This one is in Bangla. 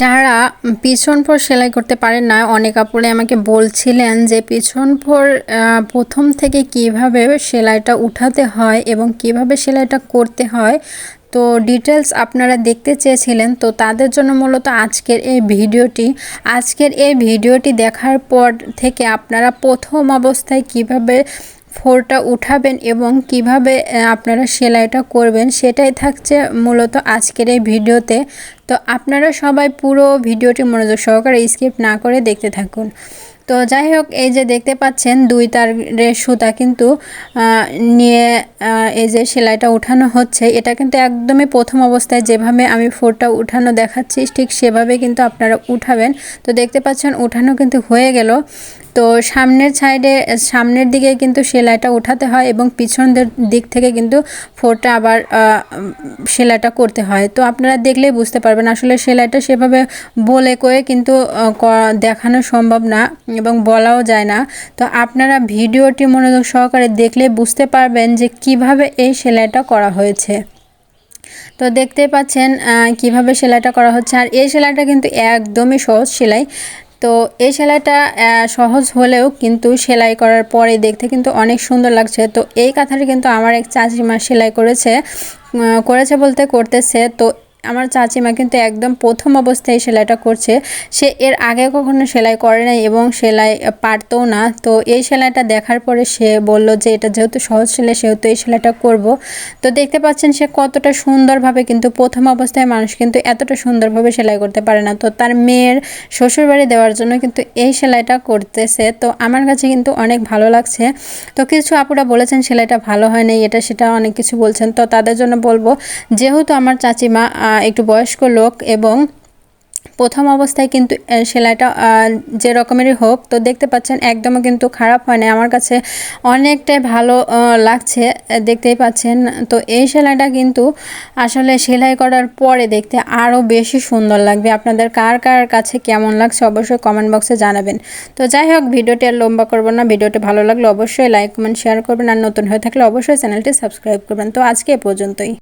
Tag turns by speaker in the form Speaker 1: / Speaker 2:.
Speaker 1: যারা পিছন ফোর সেলাই করতে পারেন না, অনেক আপুরে আমাকে বলছিলেন যে পিছন ফোর প্রথম থেকে কীভাবে সেলাইটা উঠাতে হয় এবং কীভাবে সেলাইটা করতে হয়, তো ডিটেলস আপনারা দেখতে চেয়েছিলেন, তো তাদের জন্য মূলত আজকের এই ভিডিওটি। আজকের এই ভিডিওটি দেখার পর থেকে আপনারা প্রথম অবস্থায় কীভাবে ফোরটা উঠাবেন এবং কীভাবে আপনারা সেলাইটা করবেন, সেটাই থাকছে মূলত আজকের এই ভিডিওতে। তো আপনারা সবাই পুরো ভিডিওটি মনোযোগ সহকারে স্কিপ না করে দেখতে থাকুন। তো যাই হোক এই যে দেখতে পাচ্ছেন, দুই তারের সুতা কিন্তু নিয়ে এই যে সেলাইটা উঠানো হচ্ছে। এটা কিন্তু একদমই প্রথম অবস্থায় যেভাবে আমি ফোরটা উঠানো দেখাচ্ছি, ঠিক সেভাবে কিন্তু আপনারা উঠাবেন। তো দেখতে পাচ্ছেন, উঠানো কিন্তু হয়ে গেল। তো সামনের সাইডে, সামনের দিকে কিন্তু সেলাইটা উঠাতে হয় এবং পিছনের দিক থেকে কিন্তু ফোরটা আবার সেলাইটা করতে হয়। তো আপনারা দেখলেই বুঝতে পারবেন আসলে সেলাইটা সেভাবে বলে কয়ে কিন্তু দেখানো সম্ভব না এবং বলাও যায় না। তো আপনারা ভিডিওটি মনোযোগ সহকারে দেখলে বুঝতে পারবেন যে কীভাবে এই সেলাইটা করা হয়েছে। তো দেখতে পাচ্ছেন কীভাবে সেলাইটা করা হচ্ছে। আর এই সেলাইটা কিন্তু একদমই সহজ সেলাই। তো এই সেলাইটা সহজ হলেও কিন্তু সেলাই করার পরে দেখতে কিন্তু অনেক সুন্দর লাগছে। তো এই কাঁথাটা কিন্তু আমার এক চাচিমা সেলাই করেছে করেছে বলতে করতেছে। তো আমার চাচিমা কিন্তু একদম প্রথম অবস্থায় সেলাইটা করছে। সে এর আগে কখনো সেলাই করে নাই এবং সেলাই পারতও না। তো এই সেলাইটা দেখার পরে সে বলল যে, এটা যেহেতু সহজ সেলাই, সেহেতু এই সেলাইটা করব। তো দেখতে পাচ্ছেন সে কতটা সুন্দরভাবে কিন্তু প্রথম অবস্থায় মানুষ কিন্তু এতটা সুন্দরভাবে সেলাই করতে পারে না। তো তার মেয়ের শ্বশুরবাড়ি দেওয়ার জন্য কিন্তু এই সেলাইটা করতেছে। তো আমার কাছে কিন্তু অনেক ভালো লাগছে। তো কিছু আপুরা বলেছেন সেলাইটা ভালো হয় নাই এটা সেটা অনেক কিছু বলছেন। তো তাদের জন্য বলব, যেহেতু আমার চাচিমা একটু বয়স্ক লোক এবং প্রথম অবস্থায় কিন্তু সেলাইটা যে রকমেরই হোক, তো দেখতে পাচ্ছেন একদমও কিন্তু খারাপ হয় না আমার কাছে অনেকটাই ভালো লাগছে দেখতেই পাচ্ছেন। তো এই সেলাইটা কিন্তু আসলে সেলাই করার পরে দেখতে আরও বেশি সুন্দর লাগবে। আপনাদের কার কার কাছে কেমন লাগছে অবশ্যই কমেন্ট বক্সে জানাবেন। তো যাই হোক, ভিডিওটি আর লম্বা করব না। ভিডিওটি ভালো লাগলে অবশ্যই লাইক কমেন্ট শেয়ার করবেন। আর নতুন হয়ে থাকলে অবশ্যই চ্যানেলটি সাবস্ক্রাইব করবেন। তো আজকে এ পর্যন্তই।